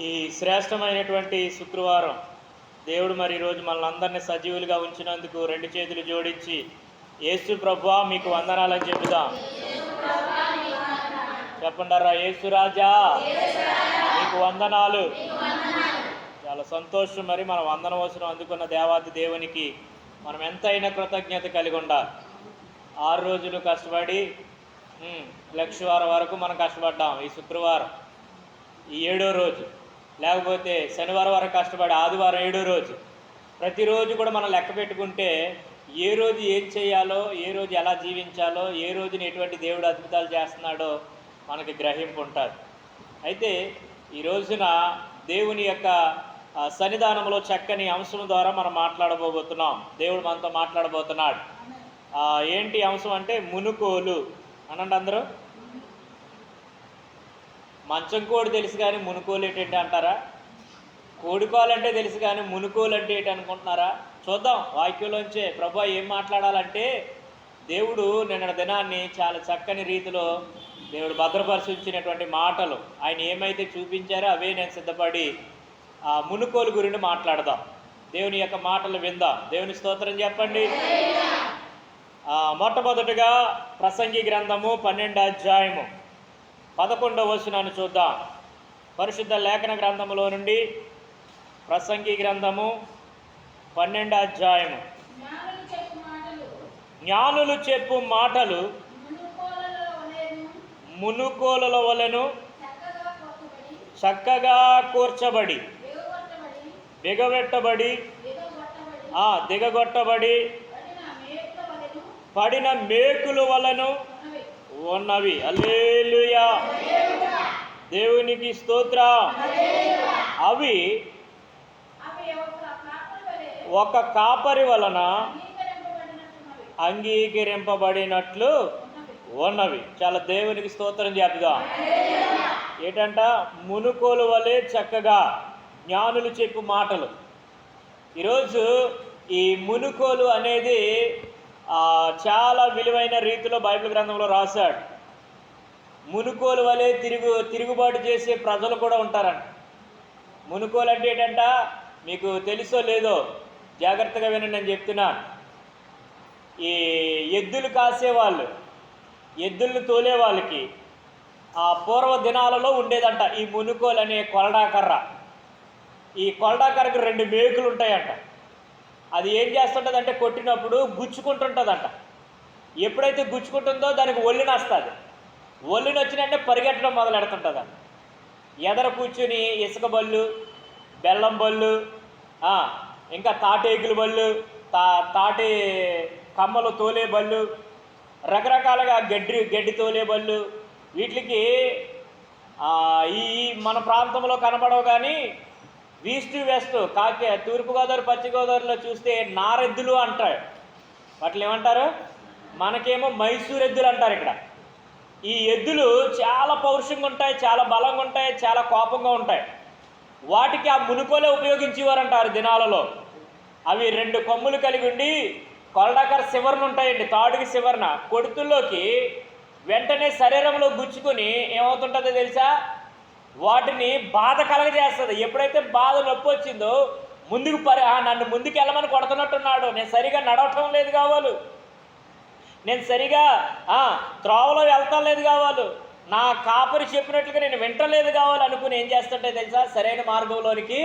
ఈ శ్రేష్టమైనటువంటి శుక్రవారం దేవుడు మరి ఈరోజు మనల్ని అందరినీ సజీవులుగా ఉంచినందుకు రెండు చేతులు జోడించి యేసు ప్రభా మీకు వందనాలని చెబుదాం. చెప్పండారా యేసు రాజా మీకు వందనాలు. చాలా సంతోషం మరి మన వందన వచనం అందుకున్న దేవాది దేవునికి మనం ఎంతైనా కృతజ్ఞత కలిగి ఉండాలి. ఆరు రోజులు కష్టపడి లక్షవారం వరకు మనం కష్టపడ్డాం ఈ శుక్రవారం. ఈ ఏడో రోజు. లేకపోతే శనివారం వరకు కష్టపడి ఆదివారం ఏడో రోజు. ప్రతిరోజు కూడా మనం లెక్క పెట్టుకుంటే ఏ రోజు ఏం చేయాలో ఏ రోజు ఎలా జీవించాలో ఏ రోజున ఎటువంటి దేవుడు అద్భుతాలు చేస్తున్నాడో మనకి గ్రహింపు ఉంటుంది. అయితే ఈ రోజున దేవుని యొక్క సన్నిధానంలో చక్కని అంశం ద్వారా మనం మాట్లాడబోతున్నాం. దేవుడు మనతో మాట్లాడబోతున్నాడు. ఏంటి అంశం అంటే మునుకోలు. అనండి అందరూ. మంచం కోడి తెలుసు కానీ మునుకోలు ఏంటంటే అంటారా? కోడుకోవాలంటే తెలుసు కానీ మునుకోలు అంటే ఏంటి అనుకుంటున్నారా? చూద్దాం వాక్యంలోంచే. ప్రభా ఏం మాట్లాడాలంటే దేవుడు నిన్న దినాన్ని చాలా చక్కని రీతిలో దేవుడు భద్రపరిచించినటువంటి మాటలు. ఆయన ఏమైతే చూపించారో అవే నేను సిద్ధపడి ఆ మునుకోలు గురించి మాట్లాడదాం. దేవుని యొక్క మాటలు విందాం. దేవుని స్తోత్రం చెప్పండి. మొట్టమొదటగా మొట్టమొదటిగా ప్రసంగి గ్రంథము పన్నెండు అధ్యాయము. పదకొండవ వచనాన్ని చూద్దాం. పరిశుద్ధ లేఖన గ్రంథములో నుండి ప్రసంగి గ్రంథము పన్నెండు అధ్యాయము. జ్ఞానులు చెప్పు మాటలు జ్ఞానులు మునుకోలలో వలెను చక్కగా కూర్చబడి దిగబెట్టబడి ఆ దిగగొట్టబడి పడిన మేకుల వలను ఉన్నవి అల్లేలుయా దేవునికి స్తోత్ర. అవి ఒక కాపరి వలన అంగీకరింపబడినట్లు ఉన్నవి. చాలా దేవునికి స్తోత్రం చెప్దాం ఏంటంట? మునుకోలు వలె చక్కగా జ్ఞానులు చెప్పు మాటలు. ఈరోజు ఈ మునుకోలు అనేది చాలా విలువైన రీతిలో బైబిల్ గ్రంథంలో రాశాడు. మునుకోలు వలె తిరుగు తిరుగుబాటు చేసే ప్రజలు కూడా ఉంటారంట. మునుకోలు అంటే ఏంటంట? మీకు తెలుసో లేదో జాగ్రత్తగా వినండి నేను చెప్తున్నాను ఈ ఎద్దులు కాసేవాళ్ళు ఎద్దులను తోలే వాళ్ళకి ఆ పూర్వ దినాలలో ఉండేదంట ఈ మునుకోలు అనే కొలడాకర్ర ఈ కొరడాకర్రకు రెండు మేకులు ఉంటాయంట. అది ఏం చేస్తుంటుందంటే కొట్టినప్పుడు గుచ్చుకుంటుంటుందంట. ఎప్పుడైతే గుచ్చుకుంటుందో దానికి ఒళ్ళుని వస్తుంది ఒళ్ళుని వచ్చినంటే పరిగెట్టడం మొదలెడుతుంటుందంట. ఎదర కూర్చుని ఇసుక బళ్ళు బెల్లం బళ్ళు ఇంకా తాటేకుల బళ్ళు తా తాటి కమ్మలు తోలే బళ్ళు రకరకాలుగా గడ్డి గడ్డి తోలే బళ్ళు వీటికి ఈ మన ప్రాంతంలో కనబడవు కానీ ఈస్ట్ వెస్ట్ కాకే తూర్పుగోదావరి పశ్చిమగోదావరిలో చూస్తే నారెద్దులు అంటారు. వాటిని ఏమంటారు? మనకేమో మైసూర్ ఎద్దులు అంటారు ఇక్కడ. ఈ ఎద్దులు చాలా పౌరుషంగా ఉంటాయి చాలా బలంగా ఉంటాయి చాలా కోపంగా ఉంటాయి. వాటికి ఆ మునుకోలే ఉపయోగించేవారంటారు దినాలలో. అవి రెండు కొమ్ములు కలిగి ఉండి కొరడాకర శివర్ణ ఉంటాయండి తాడుకి శివరణ కొడుతుల్లోకి వెంటనే శరీరంలో గుచ్చుకొని ఏమవుతుంటుందో తెలుసా? వాటిని బాధ కలగజేస్తుంది ఎప్పుడైతే బాధ నొప్పి వచ్చిందో ముందుకు పరి ఆ, నన్ను ముందుకు వెళ్ళమని కొడుతున్నట్టున్నాడు. నేను సరిగా నడవటం లేదు కావాలి. నేను సరిగా త్రోవలో వెళ్తాం లేదు కావాలి. నా కాపరి చెప్పినట్లుగా నేను వింటలేదు కావాలి అనుకుని ఏం చేస్తుంటే తెలుసా? సరైన మార్గంలోనికి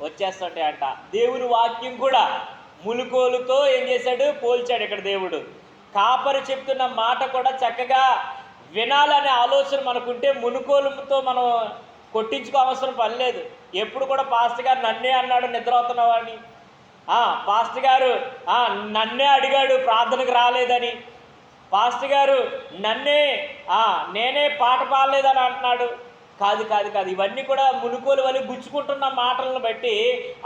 వచ్చేస్తుంటే అంట. దేవుని వాక్యం కూడా ములుకోలుతో ఏం చేశాడు? పోల్చాడు ఇక్కడ దేవుడు. కాపరి చెప్తున్న మాట కూడా చక్కగా వినాలనే ఆలోచన మనకుంటే మునుకోలుతో మనం కొట్టించుకో అవసరం పని లేదు ఎప్పుడు కూడా పాస్టర్ గారు నన్నే అన్నాడు నిద్ర అవుతున్నావని అని పాస్టర్ గారు నన్నే అడిగాడు ప్రార్థనకు రాలేదని. పాస్టర్ గారు నన్నే నేనే పాట పాడలేదని అంటున్నాడు. కాదు కాదు కాదు ఇవన్నీ కూడా మునుకోలు వల్ల గుచ్చుకుంటున్న మాటలను బట్టి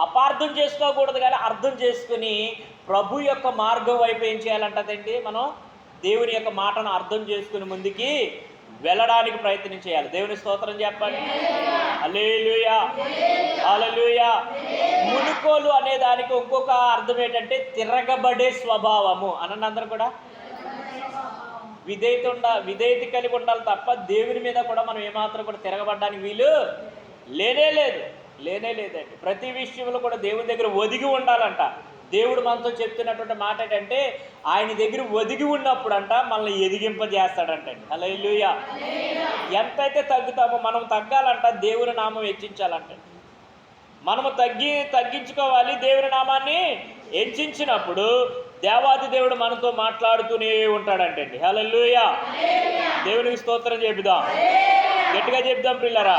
అపార్థం చేసుకోకూడదు కానీ అర్థం చేసుకుని ప్రభు యొక్క మార్గం వైపు ఏం చేయాలంటదండి మనం? దేవుని యొక్క మాటను అర్థం చేసుకుని ముందుకి వెళ్ళడానికి ప్రయత్నం చేయాలి. దేవుని స్తోత్రం చెప్పండి. అలేలుయా అలలుయా మునుకోలు అనే దానికి ఇంకొక అర్థం ఏంటంటే తిరగబడే స్వభావము అనండి అందరూ కూడా. విధేయత ఉండ విధేయత కలిగి ఉండాలి తప్ప దేవుని మీద కూడా మనం ఏమాత్రం కూడా తిరగబడడానికి వీలు లేనే లేదు. లేనే లేదండి. ప్రతి విషయంలో కూడా దేవుని దగ్గర ఒదిగి ఉండాలంట. దేవుడు మనతో చెప్తున్నటువంటి మాట ఏంటంటే ఆయన దగ్గర ఒదిగి ఉన్నప్పుడు అంట మనల్ని ఎదిగింపజేస్తాడంటండి. అలా ఇల్లుయా ఎంతైతే తగ్గుతామో మనం తగ్గాలంట దేవుని నామం హెచ్చించాలంటండి. మనము తగ్గి తగ్గించుకోవాలి దేవుని నామాన్ని హెచ్చించినప్పుడు దేవాది దేవుడు మనతో మాట్లాడుతూనే ఉంటాడంటండి. హల్లెలూయా. దేవునికి స్తోత్రం చెబుదాం. గట్టిగా చెప్దాం పిల్లరా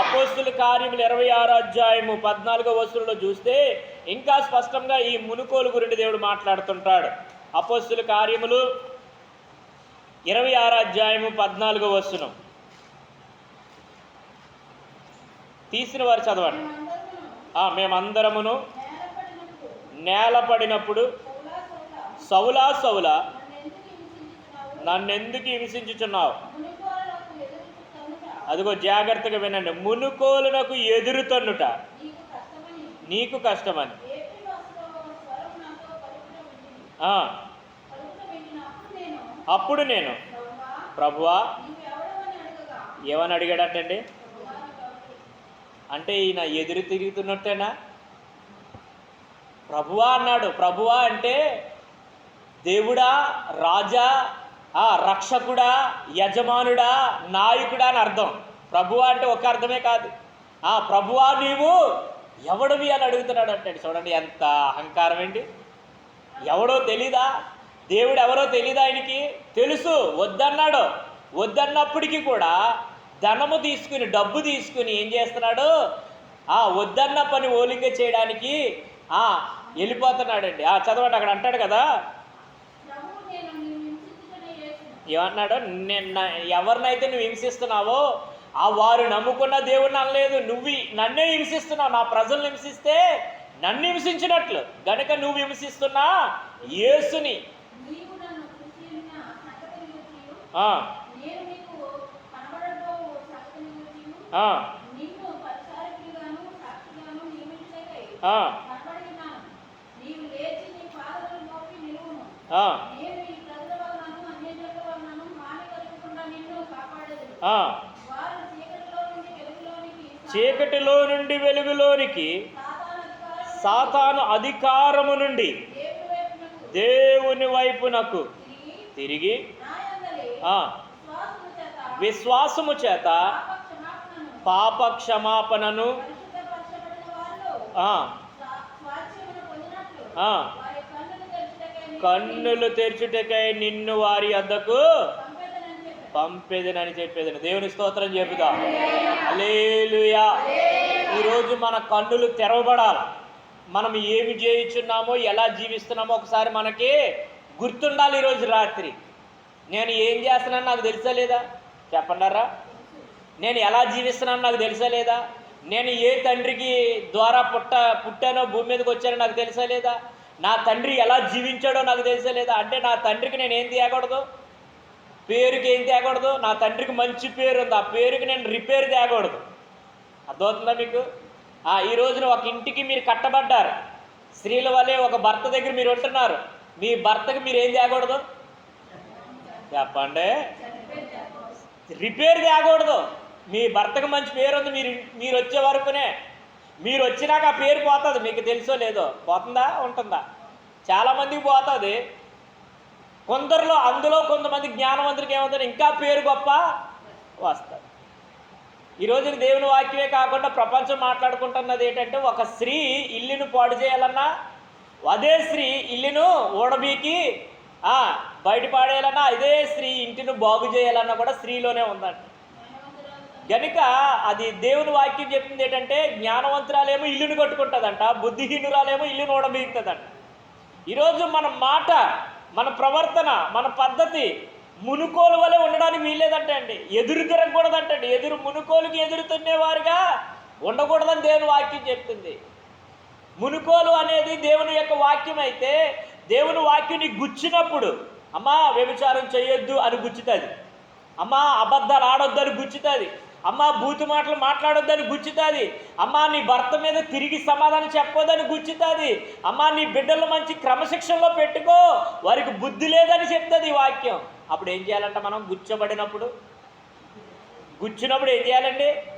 అపోస్తుల కార్యములు ఇరవై ఆరు అధ్యాయము పద్నాలుగో వస్తువులో చూస్తే ఇంకా స్పష్టంగా ఈ మునుకోలు గురించి దేవుడు మాట్లాడుతుంటాడు. అపోస్తుల కార్యములు ఇరవై ఆరు అధ్యాయము పద్నాలుగో వస్తునం తీసిన వారు చదవండి. మేమందరమును ఆ, నేలపడినప్పుడు సౌలా సౌలా నన్నెందుకు హింసించుచున్నావు? అదిగో జాగ్రత్తగా వినండి. మునుకోలునకు ఎదురుతన్నుట నీకు కష్టమని. అప్పుడు నేను. ప్రభువా, ఏమని అడిగాడటండి అంటే ఈయన ఎదురు తిరుగుతున్నట్టేనా? ప్రభువా అన్నాడు. ప్రభువా అంటే దేవుడా రాజా ఆ రక్షకుడా యజమానుడా నాయకుడా అని అర్థం. ప్రభువా అంటే ఒక అర్థమే కాదు. ఆ ప్రభువా నీవు ఎవడివి అని అడుగుతున్నాడు అంటాడు చూడండి ఎంత అహంకారం ఏంటి? ఎవడో తెలీదా? దేవుడు ఎవరో తెలీదా ఆయనకి? తెలుసు. వద్దన్నాడు. వద్దన్నప్పటికీ కూడా ధనము తీసుకుని డబ్బు తీసుకుని ఏం చేస్తున్నాడు? ఆ వద్దన్న పని ఓలిక చేయడానికి ఆ వెళ్ళిపోతున్నాడండి. ఆ చదవండి అక్కడ అంటాడు కదా. ఏమన్నాడు నిన్న ఎవరినైతే నువ్వు హింసిస్తున్నావో ఆ వారు నమ్ముకున్న దేవుడిని అనలేదు. నువ్వు నన్నే హింసిస్తున్నావు. నా ప్రజలను హింసిస్తే నన్ను హింసించినట్లు. గనుక నువ్వు హింసిస్తున్నా యేసుని. ఆ, చీకటిలో నుండి వెలుగులోనికి సాతాను అధికారము నుండి దేవుని వైపునకు తిరిగి విశ్వాసము చేత పాప క్షమాపణను కన్నులు తెరుచుటకై నిన్ను వారి అద్దకు పంపెదనని చెప్పేదని. దేవుని స్తోత్రం చెబుతా. అలేలుయా ఈరోజు మన కన్నులు తెరవబడాలి. మనం ఏమి చేయుచున్నామో ఎలా జీవిస్తున్నామో ఒకసారి మనకి గుర్తుండాలి ఈరోజు రాత్రి. నేను ఏం చేస్తున్నాను నాకు తెలుసా లేదా? చెప్పండారా నేను ఎలా జీవిస్తున్నానో నాకు తెలుసా లేదా? నేను ఏ తండ్రికి ద్వారా పుట్ట పుట్టానో భూమి మీదకి వచ్చానో నాకు తెలుసా లేదా? నా తండ్రి ఎలా జీవించాడో నాకు తెలుసా లేదా? అంటే నా తండ్రికి నేను ఏం తేకూడదు పేరుకి ఏం తేకూడదు? నా తండ్రికి మంచి పేరు ఉంది ఆ పేరుకి నేను రిపేర్ తేకూడదు. అర్థమవుతుందా మీకు? ఆ, ఈ రోజున ఒక ఇంటికి మీరు కట్టబడ్డారు. స్త్రీల వల్లే ఒక భర్త దగ్గర మీరు ఉంటున్నారు. మీ భర్తకి మీరు ఏం తేకూడదు? చెప్పండి. రిపేర్ తేకూడదు. మీ భర్తకు మంచి పేరు ఉంది మీరు మీరు వచ్చే వరకునే. మీరు వచ్చినాక ఆ పేరు పోతుంది. మీకు తెలుసో లేదో? పోతుందా? ఉంటుందా? చాలామందికి పోతుంది. కొందరిలో అందులో కొంతమంది జ్ఞానవంతుడికి ఏమవుతారు ఇంకా పేరు గొప్ప వస్తారు. ఈరోజు దేవుని వాక్యమే కాకుండా ప్రపంచం మాట్లాడుకుంటున్నది ఏంటంటే ఒక స్త్రీ ఇల్లును పాడు చేయాలన్నా అదే స్త్రీ ఇల్లును ఓడబీకి ఆ, బయట పాడేయాలన్నా అదే స్త్రీ ఇంటిని బాగు చేయాలన్నా కూడా స్త్రీలోనే ఉందంట. గనుక అది దేవుని వాక్యం చెప్పింది ఏంటంటే జ్ఞానవంతురాలేమో ఇల్లును కట్టుకుంటుందంట బుద్ధిహీనురాలేమో ఇల్లును ఓడబీగుతుందంట ఈరోజు మన మాట మన ప్రవర్తన మన పద్ధతి మునుకోలు వలె ఉండడానికి వీల్లేదంటే అండి. ఎదురు తిరగకూడదంటండి ఎదురు మునుకోలుకి ఎదురు తినేవారుగా ఉండకూడదని దేవుని వాక్యం చెప్తుంది. మునుకోలు అనేది దేవుని యొక్క వాక్యం అయితే దేవుని వాక్యం గుచ్చినప్పుడు అమ్మా వ్యభిచారం చేయొద్దు అని గుచ్చుతుంది. అమ్మా అబద్ధాలు ఆడొద్దు అని గుచ్చుతుంది. అమ్మా బూతు మాటలు మాట్లాడొద్దని గుచ్చుతుంది. అమ్మా నీ భర్త మీద తిరిగి సమాధానం చెప్పొద్దని గుచ్చుతుంది. అమ్మా నీ బిడ్డలు మంచి క్రమశిక్షణలో పెట్టుకో. వారికి బుద్ధి లేదని చెప్తుంది ఈ వాక్యం. అప్పుడు ఏం చేయాలంట మనం? గుచ్చబడినప్పుడు. గుచ్చినప్పుడు ఏం చేయాలండి?